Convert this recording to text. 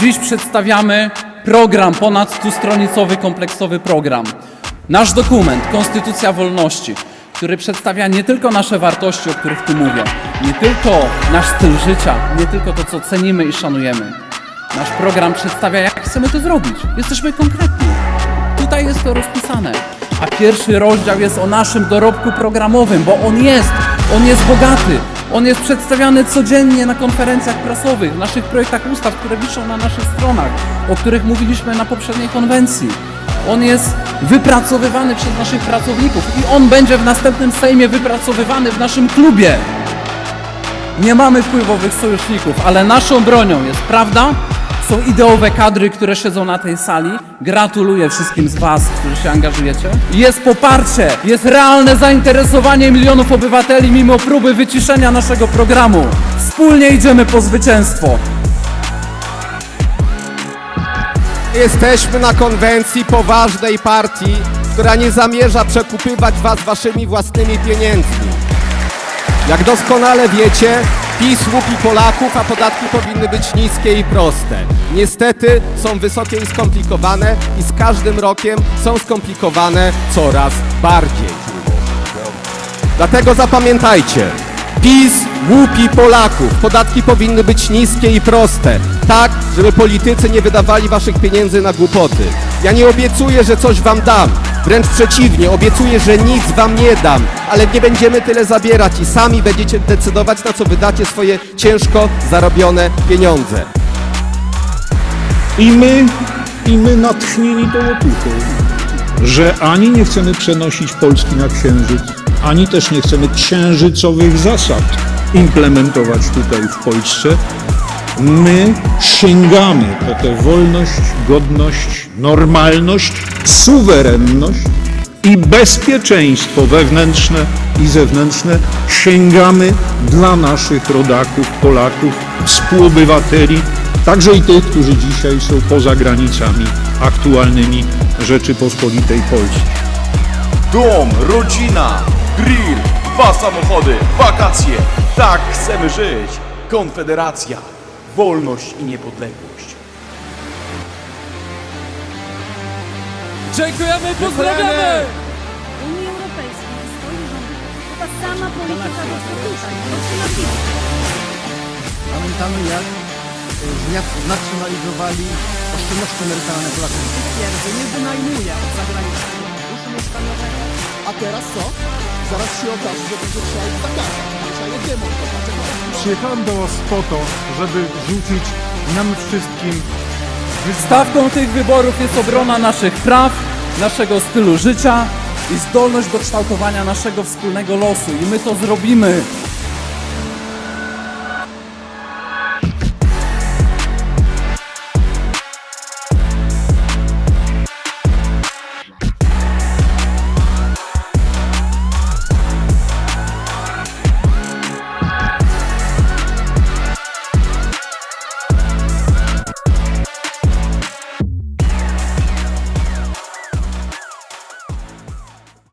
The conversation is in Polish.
Dziś przedstawiamy program, ponad 100-stronicowy, kompleksowy program. Nasz dokument, Konstytucja Wolności, który przedstawia nie tylko nasze wartości, o których tu mówię, nie tylko nasz styl życia, nie tylko to, co cenimy i szanujemy. Nasz program przedstawia, jak chcemy to zrobić. Jesteśmy konkretni. Tutaj jest to rozpisane. A pierwszy rozdział jest o naszym dorobku programowym, bo on jest, on jest bogaty. On jest przedstawiany codziennie na konferencjach prasowych, w naszych projektach ustaw, które wiszą na naszych stronach, o których mówiliśmy na poprzedniej konwencji. On jest wypracowywany przez naszych pracowników i on będzie w następnym Sejmie wypracowywany w naszym klubie. Nie mamy wpływowych sojuszników, ale naszą bronią jest prawda. Są ideowe kadry, które siedzą na tej sali. Gratuluję wszystkim z Was, którzy się angażujecie. Jest poparcie, jest realne zainteresowanie milionów obywateli mimo próby wyciszenia naszego programu. Wspólnie idziemy po zwycięstwo. Jesteśmy na konwencji poważnej partii, która nie zamierza przekupywać was waszymi własnymi pieniędzmi. Jak doskonale wiecie, PiS łupi Polaków, a podatki powinny być niskie i proste. Niestety są wysokie i skomplikowane i z każdym rokiem są skomplikowane coraz bardziej. Dlatego zapamiętajcie, PiS łupi Polaków. Podatki powinny być niskie i proste, tak, żeby politycy nie wydawali waszych pieniędzy na głupoty. Ja nie obiecuję, że coś wam dam. Wręcz przeciwnie, obiecuję, że nic wam nie dam, ale nie będziemy tyle zabierać i sami będziecie decydować, na co wydacie swoje ciężko zarobione pieniądze. I my, i my natchnieni tą otuchą, że ani nie chcemy przenosić Polski na księżyc, ani też nie chcemy księżycowych zasad implementować tutaj w Polsce, my sięgamy po tę wolność, godność, normalność, suwerenność i bezpieczeństwo wewnętrzne i zewnętrzne sięgamy dla naszych rodaków, Polaków, współobywateli, także i tych, którzy dzisiaj są poza granicami aktualnymi Rzeczypospolitej Polskiej. Dom, rodzina, grill, dwa samochody, wakacje. Tak chcemy żyć. Konfederacja, wolność i niepodległość. Dziękujemy, pozdrawiamy! Unii Europejskiej i swoich rządów to ta sama polityka napisać. Pamiętamy jak e, zna- znacjonalizowali oszczędności emerytalne Polaków. Twierdzę, nie wynajmuje od zagranicznego funduszu mieszkaniowego. A teraz co? Zaraz się okaże, że będzie trzeba ich zakazać. Trzeba je demontować. Przyjechałem do Was po to, żeby rzucić nam wszystkim Stawką tych wyborów jest obrona naszych praw, naszego stylu życia i zdolność do kształtowania naszego wspólnego losu. I my to zrobimy.